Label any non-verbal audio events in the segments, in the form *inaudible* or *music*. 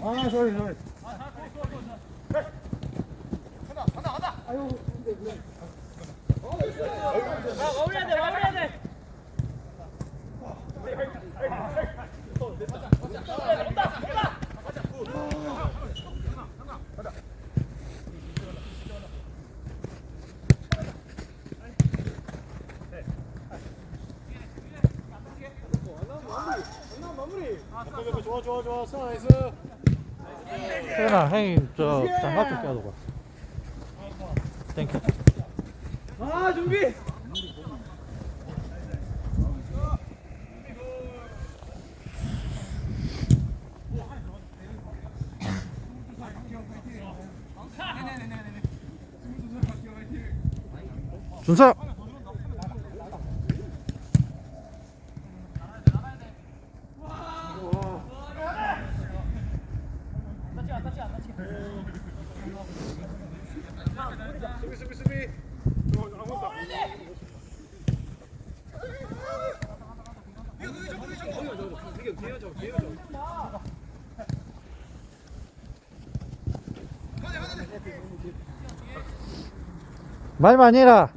아, sorry, sorry. 마무리해야 돼, 세연아 형님 저 장갑 좀봐 땡큐 아, 준비. 준서 수비, 수비, 수비. 저, 아무것도 안 말 많이 해라.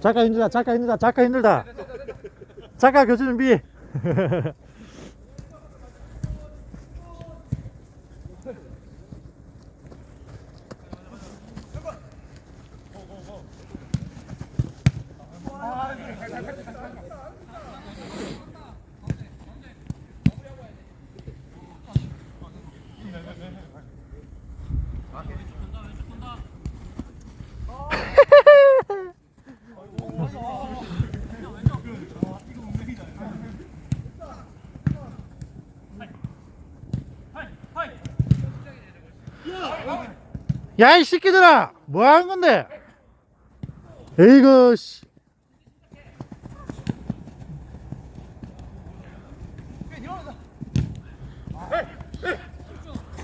잠깐 힘들다 잠깐 힘들다 잠깐 힘들다. 잠깐 교체 준비 야 이 새끼들아 뭐 하는 건데 에이구 씨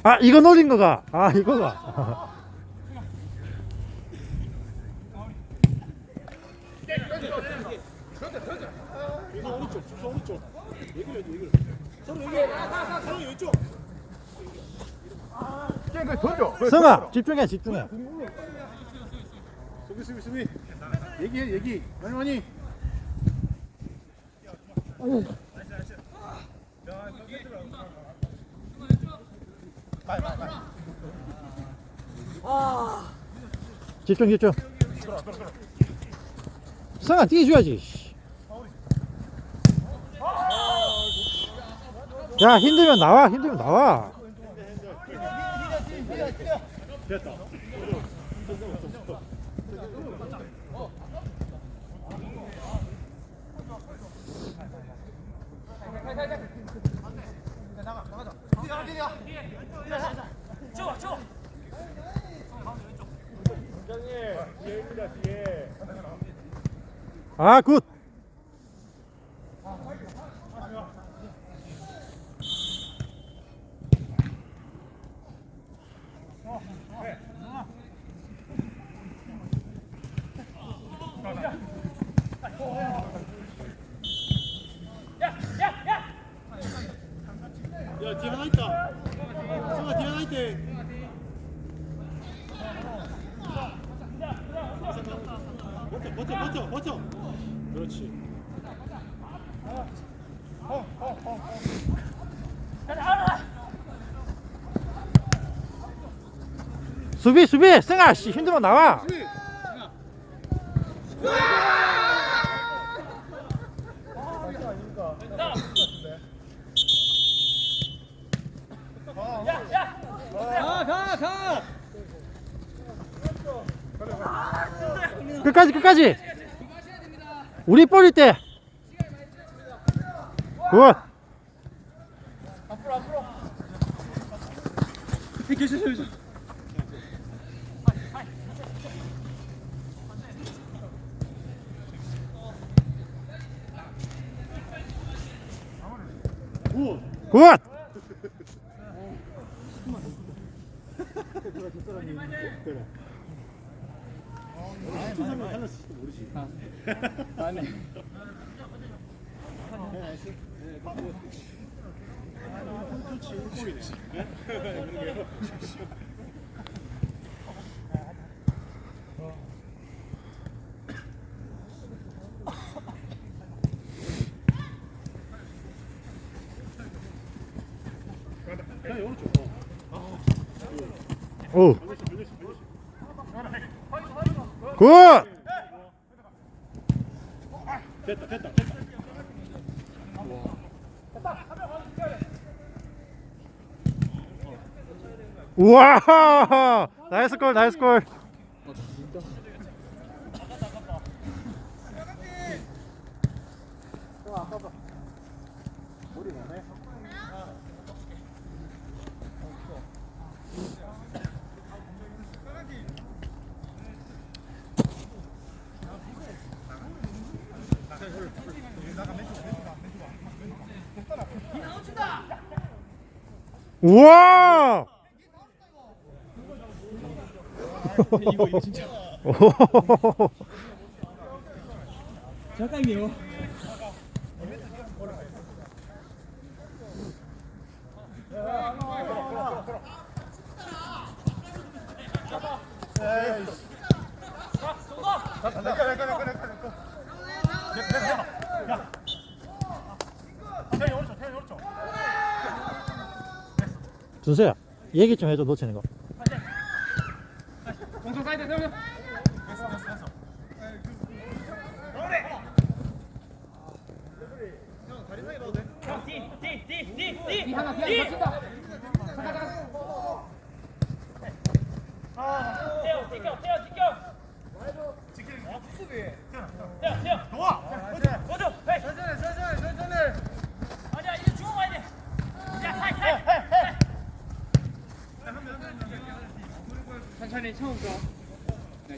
아 이거 노린 거가 아 이거가. 쟤그 던져. 성아 집중해 집중해 수비, 수비, 수비. 얘기해, 얘기. 많이, 많이. 집중 집중 성아 뛰어줘야지 씨. 야 힘들면 나와 힘들면 나와 됐다. 줘, 줘. 아굿 뒤에 하나 있다. 성아, 뒤에 하나 있대. 버텨, 버텨, 버텨, 버텨. 그렇지. 수비 수비 승아 씨 힘들면 나와 수비. 끝까지 끝까지 우리 볼일 때 굿. 앞으로, 앞으로. 이렇게 줘, 줘, 줘. 굿. 굿! 그래. 아, 세상이 달랐을지도 모르지. 아네 네, 알았어. 네, 그거. 좋지, 골이네. 네? 그냥 오른쪽. 어. 오, 반대쪽. 굿! 됐다, 됐다, 됐다. 우와! 나이스 골, 나이스 골. 우와! 이거 이거 진짜 오. 잠깐이요 태연이 오른쪽, 태연이 오른쪽. 준수야, 얘기 좀 해줘, 놓치는 거. 공성 사이드 세우면 뒤 하나 뒤 하나 잠깐 잠깐 태워 지켜 태워 지켜 태워 태워 좋아. 모두 헤이 천천히 천천히 천천히 아니야 이제 주워 가야 돼야 사이 사이 천천히 처음부터 나이스 죽어 죽어 야 야, 사이 달아.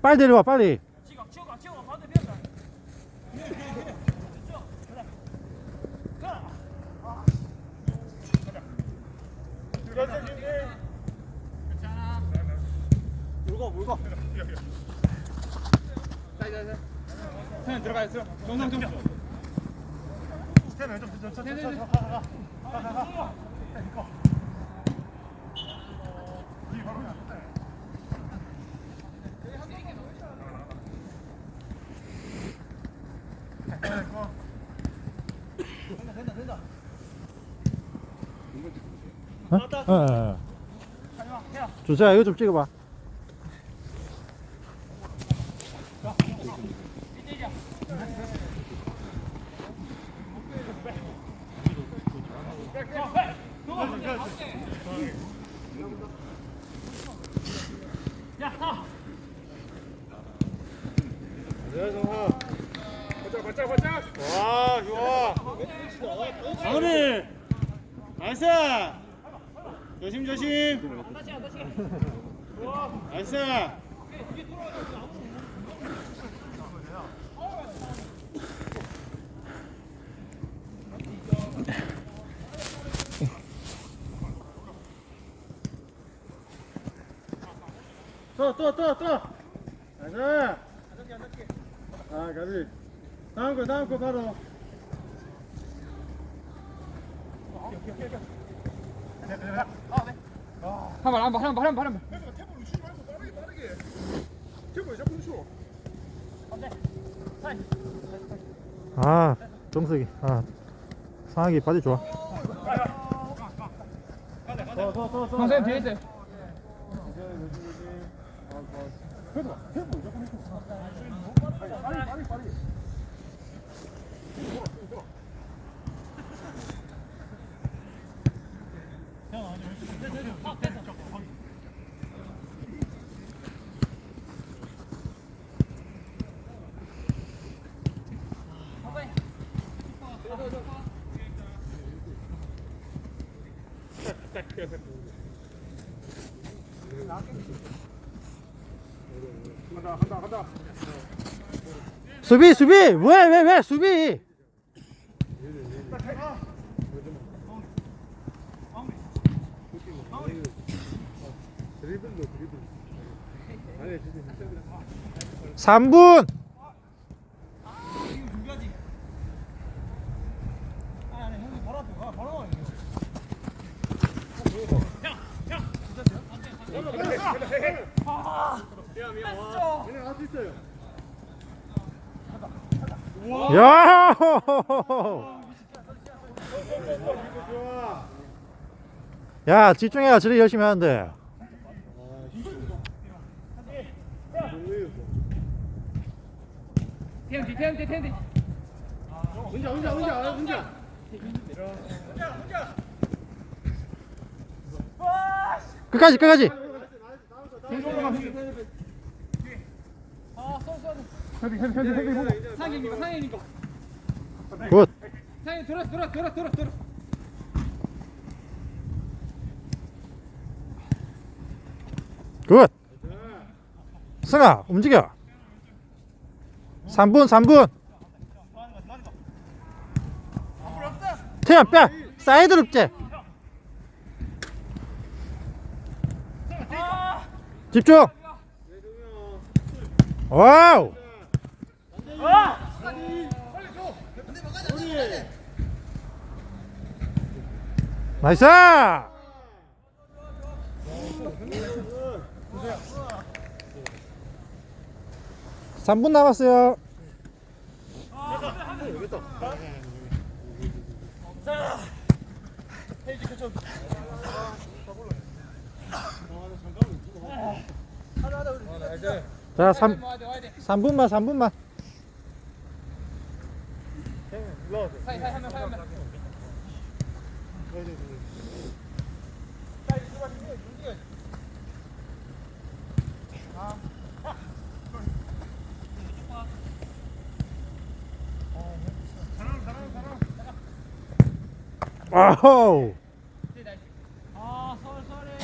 빨리 내려와, 빨리. 물고, 물고. 태연 들어가 있어 정상 좀 태연이 좀, 좀, 좀, 좀, 네, 좀, 네, 좀, 네. 가, 가, 가, 가, 가, 가. 이거. 이 바로 안 돼. 네, 이거. 어? 어, 어, 어. 준수야, 이거 좀 찍어봐. 와, 좋아. 마무리. 나이스. 조심, 조심. 나이스. 또, 또. 나이스. 아, 가비. 다음 거, 다음 거 바로. 한번 한번 한번 한번 한번 아, 정석이. 아, 상하기 바지 좋아. 선생님 뒤에 있어요 그래도 봐. 테이블 무조건 있고. 빨리, 빨리, 빨리. 수비 수비! 왜 왜 왜? 수비! 3분! 야! *laughs* 야, 집중해야 저리 열심히 하는데. 태연지, 태연지, 태연지. 혼자 혼자 혼자 혼자 끝까지 끝까지 아, 쏘, 쏘. 헤비 헤비 헤비 헤비 보고 상현이니까, 상현이니까. 굿 상현 돌아, 돌아, 돌아, 돌아, 돌아. 굿. 승아 움직여 3분 3분. 태연 빼. 사이드로 째. 아, 집중. 와우. 아! 나이스 3분 남았어요 자 3, 와야 돼, 와야 돼. 3분만 3분만 사이, 사이, 한 명, 사이, 한 명. 와우 아, 설, 설해.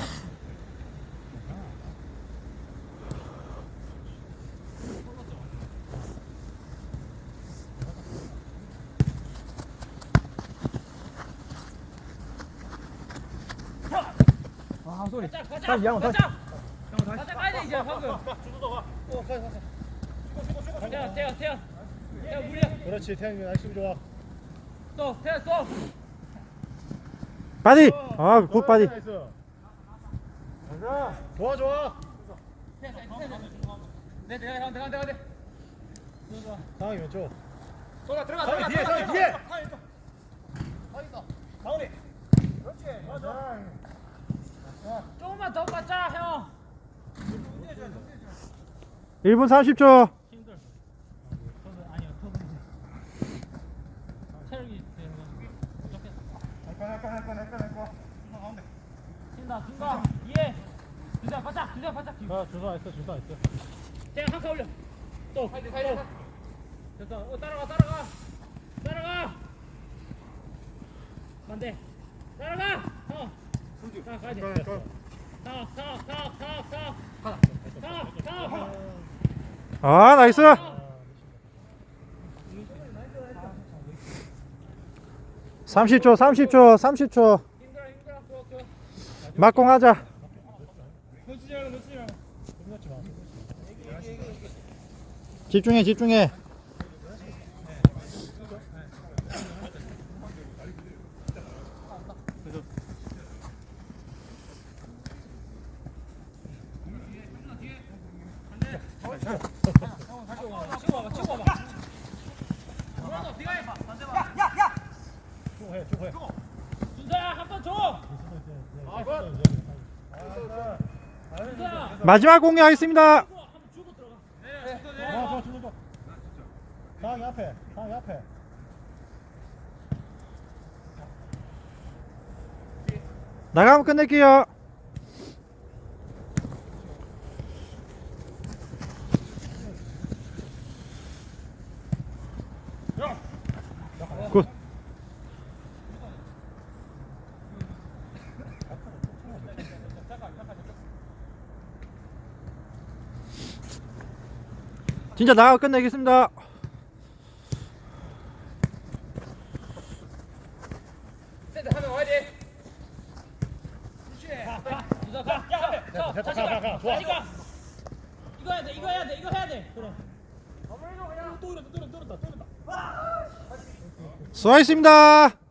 아, 소리. 가자, 가자. 가자. 가자, 가야 돼, 이제, 방금. 태연, 태연, 태연. 태연, 무리야. 그렇지 태양이 날씨 좋아 또, 태연, 또. 바디 아 굿 바디 나이스 가자 좋아 좋아 네, 네, 가운데, 가운데, 가운데. 상황이 왼쪽 들어가, 들어가, 들어가. 뒤에 들어가, 뒤에 가운데. 그렇지 맞아 조금만 더 가자, 형. 1분 30초 힘들. 저는 아니요, 저는 체력이 가. 가, 가. 아 나이스 삼십 초 삼십 초 삼십 초 힘들어, 힘들어. 그, 그. 막공하자. 집중해 집중해 치고 와봐, 치고 와봐. 그러나 네가 해봐. 반대 봐. 야, 야. 쭉 해 쭉 해. 준서야, 한 번 줘. 아 준서야. 마지막 공개하겠습니다. 한번 주고 들어가. 네, 좋아 좋아 주는 거 상황이 앞에 상황이 앞에. 나가면 끝낼게요 진짜 나가 끝내겠습니다. 이거 해야 돼, 이거 해야 돼, 이거 해야 돼. 그래. 아무래도 그냥 또 이랬다, 또 이랬다, 또 이랬다. 수고하셨습니다.